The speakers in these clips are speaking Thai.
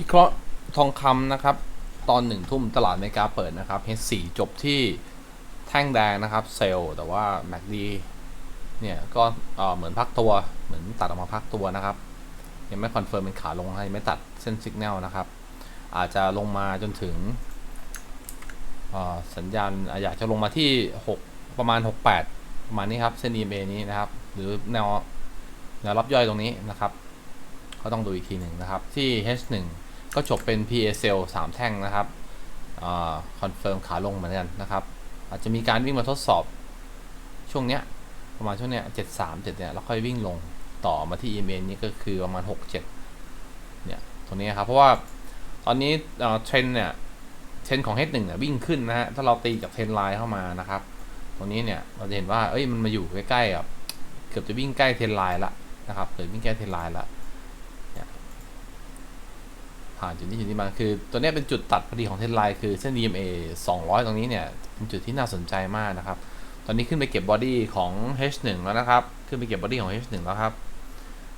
วิเคราะห์ทองคำนะครับ ตอนหนึ่งทุ่มตลาดเมกาเปิดนะครับ H4 จบที่แท่งแดงนะครับ เซลล์แต่ว่า MACD เนี่ยก็เหมือนพักตัวเหมือนตัดออกมาพักตัวนะครับ ยังไม่คอนเฟิร์มเป็นขาลงให้ไม่ตัดเส้นสัญญาณนะครับ อาจจะลงมาจนถึงสัญญาณอะอยากจะลงมาที่ 6 ประมาณ 68 ประมาณนี้ครับเส้น EMA นี้นะครับ หรือแนวแนวรับย่อยตรงนี้นะครับ ก็ต้องดูอีกทีหนึ่งนะครับที่ H1 ก็จบเป็น PA cell 3 แท่งนะครับคอนเฟิร์มขาลงเหมือนกันนะครับ อาจจะมีการวิ่งมาทดสอบช่วงเนี้ยประมาณช่วงเนี้ย7 3 7เนี่ยแล้วค่อยวิ่งลงต่อมาที่ EMA นี้ก็คือประมาณ 6 7เนี่ยตรงนี้ครับ เพราะว่าตอนนี้เทรนเนี่ยเทรนของ H1 เนี่ยวิ่งขึ้นนะฮะถ้าเราตีจากเทรนไลน์เข้ามานะครับ ตรงนี้เนี่ยเราจะเห็นว่าเอ้ยมันมาอยู่ใกล้ๆกับเกือบจะวิ่งใกล้เทรนไลน์ละนะครับเกือบวิ่งใกล้เทรนไลน์ละ ผ่านจุดนี้จุดนี้มาคือ ตัวนี้เป็นจุดตัดพอดีของเทนไลน์คือเส้น DMA 200 ตรงนี้เนี่ยเป็นจุดที่น่าสนใจมากนะครับ ตอนนี้ขึ้นไปเก็บบอดี้ของ H1 แล้วนะครับ ขึ้นไปเก็บบอดี้ของ H1 แล้วครับ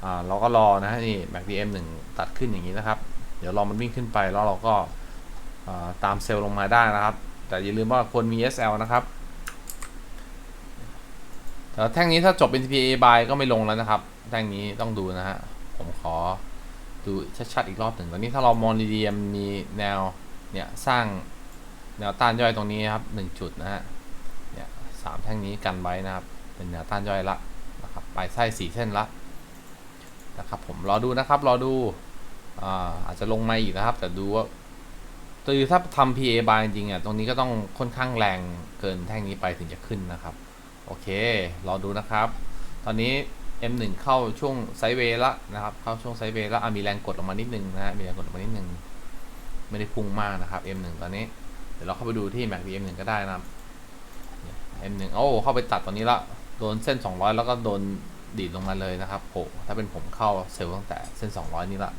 อ่าเราก็รอนะฮะนี่ MACD M1 ตัดขึ้นอย่างนี้นะครับ เดี๋ยวรอมันวิ่งขึ้นไปแล้วเราก็ตามเซลล์ลงมาได้นะครับ แต่อย่าลืมว่าควรมี SL นะครับแต่แท่งนี้ถ้าจบเป็น TPA buy ก็ไม่ลงแล้วนะครับ แท่งนี้ต้องดูนะฮะผมขอ ดูชัดๆอีกรอบหนึ่งตอนนี้ถ้าเรามองดีๆมันมีแนวเนี่ยสร้างแนวต้านย่อยตรงนี้ครับหนึ่งจุดนะฮะเนี่ยสามแท่งนี้กันไว้นะครับ เป็นแนวต้านย่อยละนะครับปลายไส้สี่เส้นละนะครับผมรอดูนะครับรอดูอาอาจจะลงมาอีกนะครับ แต่ดูว่าคือถ้าทำ PA buy จริงๆอะตรงนี้ก็ต้องค่อนข้างแรงเกินแท่งนี้ไปถึงจะขึ้นนะครับ โอเค รอดูนะครับ ตอนนี้ M1 เข้าช่วงไซด์เวย์ละนะครับ เข้าช่วงไซด์เวย์แล้วอะมีแรงกดลงมานิดนึงนะฮะมีแรงกดลงมานิดนึง ไม่ได้พุ่งมากนะครับ M1 ตอนนี้ เดี๋ยวเราเข้าไปดูที่ MACD M1 ก็ได้นะครับ M1 โอ้เข้าไปตัดตอนนี้ละโดนเส้น 200 แล้วก็โดนดีดลงมาเลยนะครับโหถ้าเป็นผมเข้าเซลล์ตั้งแต่เส้น 200 นี่ละ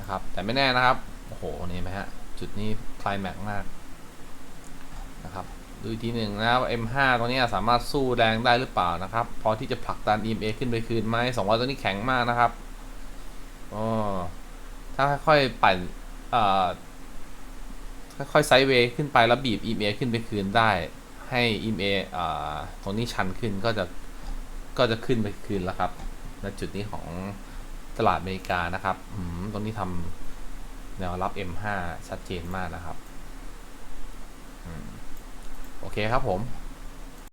นะครับ แต่ไม่แน่นะครับ โอ้โห นี่ไหมฮะ จุดนี้คลายแม็กมาก ดูอีกทีหนึ่งนะครับ M5 ตัวนี้สามารถสู้แรงได้หรือเปล่านะครับ พอที่จะผลักดัน EMA ขึ้นไปคืนไหม200ตัวนี้แข็งมากนะครับอ๋อถ้าค่อยๆปั่นเอ่อค่อยๆไซด์เวย์ขึ้นไปแล้วบีบ EMA ขึ้นไปคืนได้ ให้ EMA เอ่อตรงนี้ชันขึ้นก็จะก็จะขึ้นไปคืนแล้วครับณจุดนี้ของตลาดอเมริกานะครับอืมตรงนี้ทำแนวรับ M5 ชัดเจนมากนะครับ โอเคครับผม